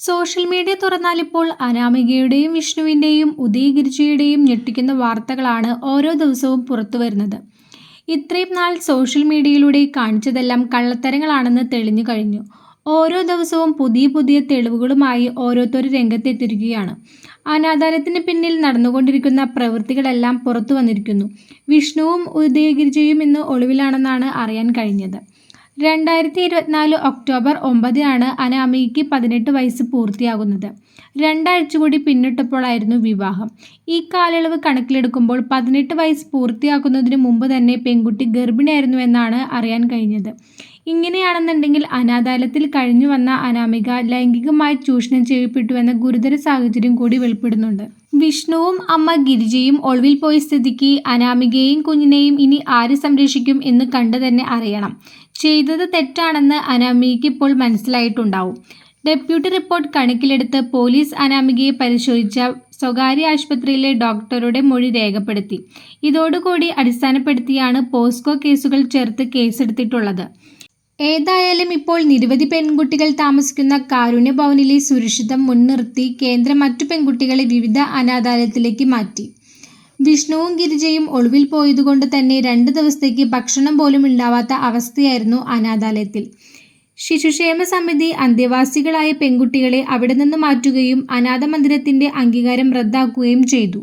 Social media തുറന്നാൽ ഇപ്പോൾ അനാമികയുടെയും വിഷ്ണുവിന്റെയും ഉദയഗിരിജയുടെയും ഞെട്ടിക്കുന്ന വാർത്തകളാണ് ഓരോ ദിവസവും പുറത്തു വരുന്നത്. ഇത്രയും നാൾ സോഷ്യൽ മീഡിയയിലൂടെ കാണിച്ചതെല്ലാം കള്ളത്തരങ്ങളാണെന്ന് തെളിഞ്ഞു കഴിഞ്ഞു. ഓരോ ദിവസവും പുതിയ പുതിയ തെളിവുകളുമായി ഓരോരുത്തർ രംഗത്തെത്തിരിക്കുകയാണ് അനാധാരത്തിന് പിന്നിൽ നടന്നുകൊണ്ടിരിക്കുന്ന പ്രവൃത്തികളെല്ലാം പുറത്തു വന്നിരിക്കുന്നു. വിഷ്ണുവും ഉദയഗിരിജയും ഇന്ന് ഒളിവിലാണെന്നാണ് അറിയാൻ കഴിഞ്ഞത്. രണ്ടായിരത്തി ഇരുപത്തിനാല് ഒക്ടോബർ ഒമ്പതിനാണ് അനാമികയ്ക്ക് പതിനെട്ട് വയസ്സ് പൂർത്തിയാകുന്നത്. രണ്ടാഴ്ച കൂടി പിന്നിട്ടപ്പോഴായിരുന്നു വിവാഹം. ഈ കാലയളവ് കണക്കിലെടുക്കുമ്പോൾ പതിനെട്ട് വയസ്സ് പൂർത്തിയാക്കുന്നതിന് മുമ്പ് തന്നെ പെൺകുട്ടി ഗർഭിണിയായിരുന്നു എന്നാണ് അറിയാൻ കഴിഞ്ഞത്. ഇങ്ങനെയാണെന്നുണ്ടെങ്കിൽ അനാദാലത്തിൽ കഴിഞ്ഞു വന്ന അനാമിക ലൈംഗികമായി ചൂഷണം ചെയ്യപ്പെട്ടുവെന്ന ഗുരുതര സാഹചര്യം കൂടി വെളിപ്പെടുന്നുണ്ട്. വിഷ്ണുവും അമ്മ ഗിരിജയും ഒളിവിൽ പോയ സ്ഥിതിക്ക് അനാമികയെയും കുഞ്ഞിനെയും ഇനി ആര് സംരക്ഷിക്കും എന്ന് കണ്ടു തന്നെ അറിയണം. ചെയ്തത് തെറ്റാണെന്ന് അനാമികയ്ക്ക് ഇപ്പോൾ മനസ്സിലായിട്ടുണ്ടാവും. ഡെപ്യൂട്ടി റിപ്പോർട്ട് കണക്കിലെടുത്ത് പോലീസ് അനാമികയെ പരിശോധിച്ച സ്വകാര്യ ആശുപത്രിയിലെ ഡോക്ടറുടെ മൊഴി രേഖപ്പെടുത്തി. ഇതോടുകൂടി അടിസ്ഥാനപ്പെടുത്തിയാണ് പോസ്കോ കേസുകൾ ചേർത്ത് കേസെടുത്തിട്ടുള്ളത്. ഏതായാലും ഇപ്പോൾ നിരവധി പെൺകുട്ടികൾ താമസിക്കുന്ന കാരുണ്യ ഭവനിലെ സുരക്ഷിതം മുൻനിർത്തി കേന്ദ്രം മറ്റു പെൺകുട്ടികളെ വിവിധ അനാഥാലയത്തിലേക്ക് മാറ്റി. വിഷ്ണുവും ഗിരിജയും ഒളിവിൽ പോയതുകൊണ്ട് തന്നെ രണ്ട് ദിവസത്തേക്ക് ഭക്ഷണം പോലും ഉണ്ടാവാത്ത അവസ്ഥയായിരുന്നു അനാഥാലയത്തിൽ. ശിശുക്ഷേമ സമിതി അന്തേവാസികളായ പെൺകുട്ടികളെ അവിടെ നിന്ന് മാറ്റുകയും അനാഥ മന്ദിരത്തിന്റെ അംഗീകാരം റദ്ദാക്കുകയും ചെയ്തു.